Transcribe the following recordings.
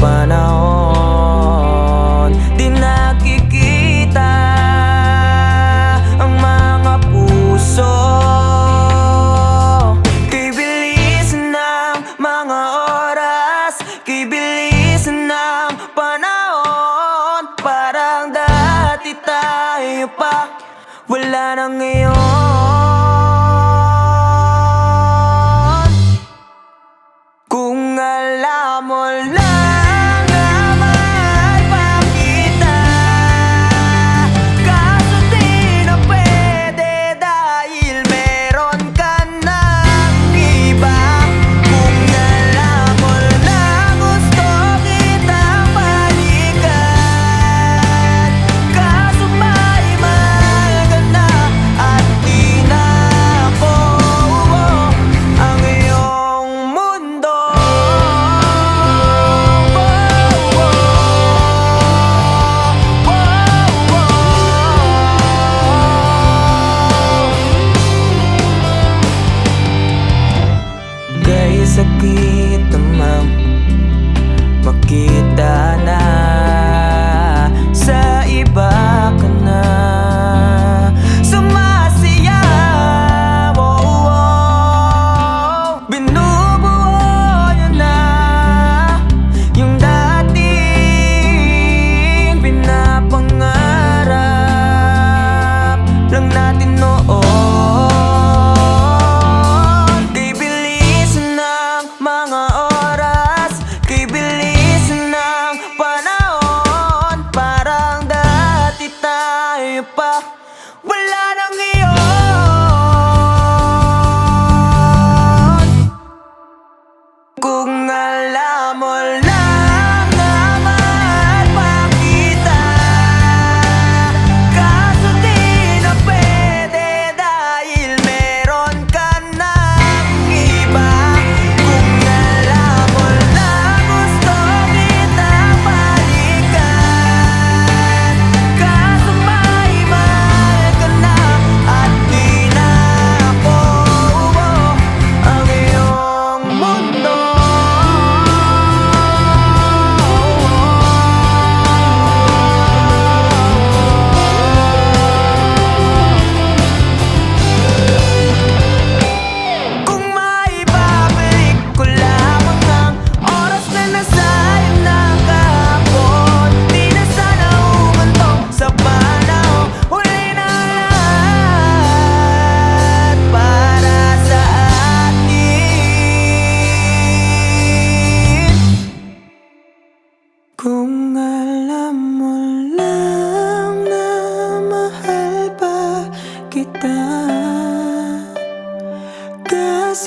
panahon. Di nakikita ang mga puso. Kibilis ng mga oras. Kibilis ng panahon. Parang dati tayo pa. Wala nang iyon. sakit naman. Makita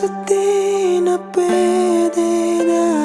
sa di na